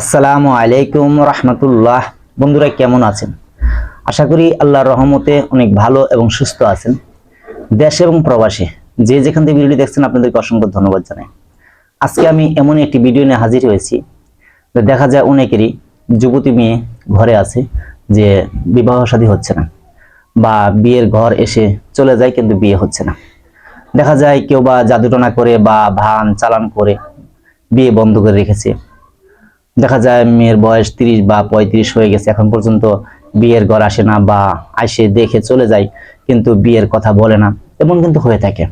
আসসালামু আলাইকুম রহমতুল্লাহ। বন্ধুরা, কেমন আছেন? আশা করি আল্লাহর রহমতে অনেক ভালো এবং সুস্থ আছেন। দেশ এবং প্রবাসে যে যেখান থেকে ভিডিওটি দেখছেন, আপনাদেরকে অসংখ্য ধন্যবাদ জানাই। আজকে আমি এমন একটি ভিডিও নিয়ে হাজির হয়েছি দেখা যায় অনেকেরই যুবতী মেয়ে ঘরে আছে, যে বিবাহ শাদী হচ্ছে না বা বিয়ের ঘর এসে চলে যায় কিন্তু বিয়ে হচ্ছে না। দেখা যায় কেউ বা জাদুটনা করে বা ভান চালান করে বিয়ে বন্ধ করে রেখেছে। দেখা যায় মেয়ের বয়স তিরিশ বা পঁয়ত্রিশ হয়ে গেছে, এখন পর্যন্ত বিয়ের ঘর আসে না বা আসে দেখে চলে যায়, কিন্তু বিয়ের কথা বলে না। এমন কিন্তু হয়ে থাকে।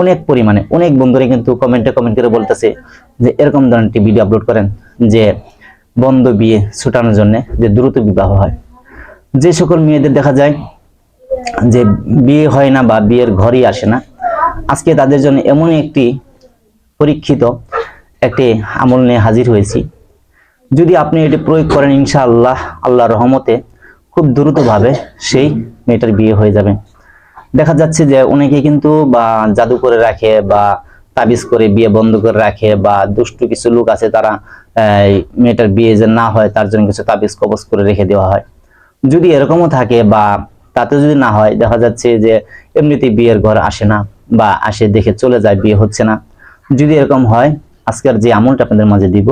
অনেক পরিমাণে, অনেক বন্ধুরা কিন্তু কমেন্টে কমেন্ট করে বলতেছে যে, এরকম ধরনের একটি ভিডিও আপলোড করেন যে, বন্ধ বিয়ে ছুটানোর জন্য যে দ্রুত বিবাহ হয়। যে সকল মেয়েদের দেখা যায় যে বিয়ে হয় না বা বিয়ের ঘরই আসে না, আজকে তাদের জন্য এমন একটি পরীক্ষিত একটি আমল নিয়ে হাজির হয়েছি। যদি আপনি এটি প্রয়োগ করেন, ইনশাআল্লাহ, আল্লাহর রহমতে, খুব দ্রুতভাবে সেই মেয়েটার বিয়ে হয়ে যাবে। দেখা যাচ্ছে যে অনেকে কিন্তু বা জাদু করে রাখে বা তাবিজ করে বিয়ে বন্ধ করে রাখে বা দুষ্টু কিছু লোক আছে তারা মেয়েটার বিয়ে যে না হয়, তার জন্য কিছু তাবিজ কবজ করে রেখে দেওয়া হয়। যদি এরকমও থাকে বা তাতে যদি না হয়, দেখা যাচ্ছে যে এমনিতেই বিয়ের ঘর আসে না বা আসে দেখে চলে যায়, বিয়ে হচ্ছে না। যদি এরকম হয়, আজকের যে আমলটা আপনাদের মাঝে দিব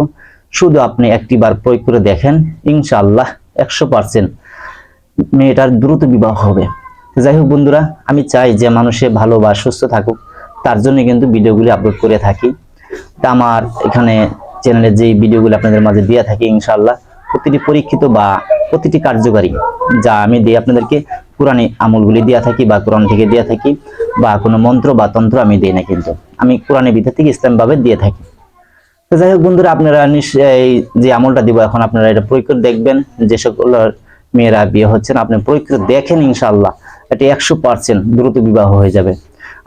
শুধু আপনি একটি বার প্রয়োগ করে দেখেন, ইনশাআল্লাহ একশো পার্সেন্ট মেয়েটার দ্রুত বিবাহ হবে। যাই হোক বন্ধুরা, আমি চাই যে মানুষে ভালো বা সুস্থ থাকুক, তার জন্য কিন্তু ভিডিওগুলি আপলোড করে থাকি। তা আমার এখানে চ্যানেলে যে ভিডিওগুলি আপনাদের মাঝে দিয়ে থাকি, ইনশাআল্লাহ প্রতিটি পরীক্ষিত বা প্রতিটি কার্যকারী যা আমি দিয়ে আপনাদেরকে কোরআনে আমলগুলি দিয়ে থাকি বা কোরআন থেকে দিয়ে থাকি, বা কোনো মন্ত্র বা তন্ত্র আমি দিই না কিন্তু। আমি কোরআনের ভিতর থেকে ইসলামভাবে দিয়ে থাকি। তো যাই হোক বন্ধুরা, আপনারা নিশ্চয়ই যে আমলটা দিব, এখন আপনারা এটা প্রয়োগ করে দেখবেন। যে সকল মেয়েরা বিয়ে হচ্ছে না, আপনি প্রয়োগ করে দেখেন ইনশাআল্লাহ। এটি একশো পার্সেন্ট দ্রুত বিবাহ হয়ে যাবে।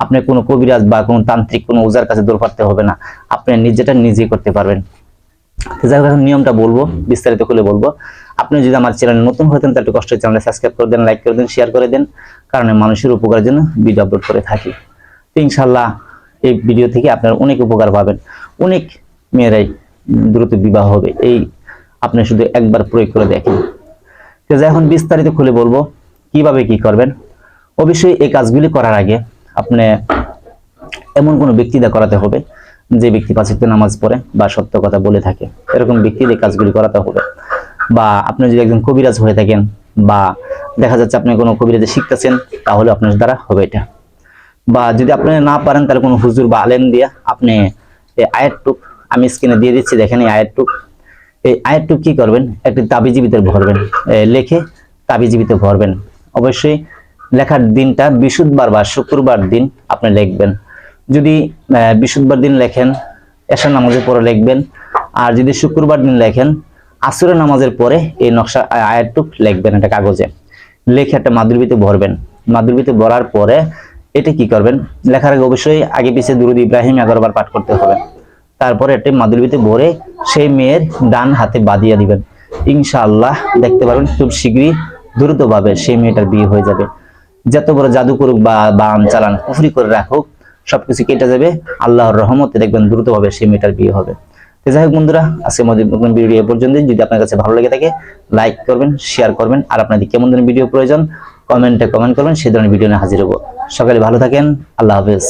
আপনি কোনো কবিরাজ বা কোনো তান্ত্রিক, কোনো ওজার কাছে দৌড় পারতে হবে না। আপনি নিজেটা নিজেই করতে পারবেন। যাই হোক নিয়মটা বলব, বিস্তারিত খুলে বলব। আপনি যদি আমার চ্যানেল নতুন হতেন তাহলে কষ্ট চ্যানেল সাবস্ক্রাইব করে দেন, লাইক করে দেন শেয়ার করে দেন, কারণ মানুষের উপকারের জন্য ভিডিও আপলোড করে থাকি। তো ইনশাল্লাহ এই ভিডিও থেকে আপনারা অনেক উপকার পাবেন। অনেক মেয়েরাই দ্রুত বিবাহ হবে, এই আপনি শুধু একবার প্রয়োগ করে দেখেন। তো যাই এখন বিস্তারিত খুলে বলব, কীভাবে কি করবেন? অবশ্যই এই কাজগুলি করার আগে আপনি এমন কোনো ব্যক্তিদের করাতে হবে, যে ব্যক্তি পাঁচিত্য নামাজ পড়ে বা সত্য কথা বলে থাকে, এরকম ব্যক্তিদের কাজগুলি করাতে হবে। বা আপনি যদি একজন কবিরাজ হয়ে থাকেন বা দেখা যাচ্ছে আপনি কোনো কবিরাজে শিখতেছেন তাহলে আপনার দ্বারা হবে এটা। বা যদি আপনি না পারেন, তাহলে কোনো হুজুর বা আলেম দিয়ে আপনি এই আয়ের টুক আমি স্ক্রিনে দিয়ে দিচ্ছি, দেখেন এই আয়ের টুক এই আয়ের টুক কি করবেন? একটি তাবিজি ভিতরে ভরবেন। লিখে তাবিজি ভরবেন। অবশ্যই লেখার দিনটা বৃহস্পতিবার বা শুক্রবার দিন আপনি লিখবেন। যদি বৃহস্পতিবার দিন লেখেন, এশার নামাজের পরে লিখবেন, আর যদি শুক্রবার দিন লেখেন, আসরের নামাজের পরে এই নকশা আয়াতটুক লিখবেন একটা কাগজে। লিখে একটা মাদুরবিতে ভরবেন। মাদুরবিতে ভরার পরে এটা কি করবেন? লেখার আগে অবশ্যই আগে পিছিয়ে দুরুদ ইব্রাহিম এগারোবার পাঠ করতে হবে। তারপরে একটা মাদুরবিতে ভরে সেই মেয়ের ডান হাতে বাঁধিয়ে দিবেন। ইনশাআল্লাহ দেখতে পারবেন খুব শীঘ্রই দ্রুতভাবে সেই মেয়েটার বিয়ে হয়ে যাবে। যত বড় জাদু করুক বা বান চালান কুফরি করে রাখুক, সবকিছু কেটে যাবে। আল্লাহর রহমতে দেখবেন দ্রুতভাবে সেই মেয়েটার বিয়ে হবে। তো যাই হোক বন্ধুরা আজকে আমাদের ভিডিও এ পর্যন্ত যদি আপনার কাছে ভালো লেগে থাকে লাইক করবেন শেয়ার করবেন। আর আপনাদের কেমন ধরনের ভিডিও প্রয়োজন কমেন্টে কমেন্ট করবেন। সেই ধরনের ভিডিও নিয়ে হাজির হব। সকালে ভালো থাকেন। আল্লাহ হাফেজ।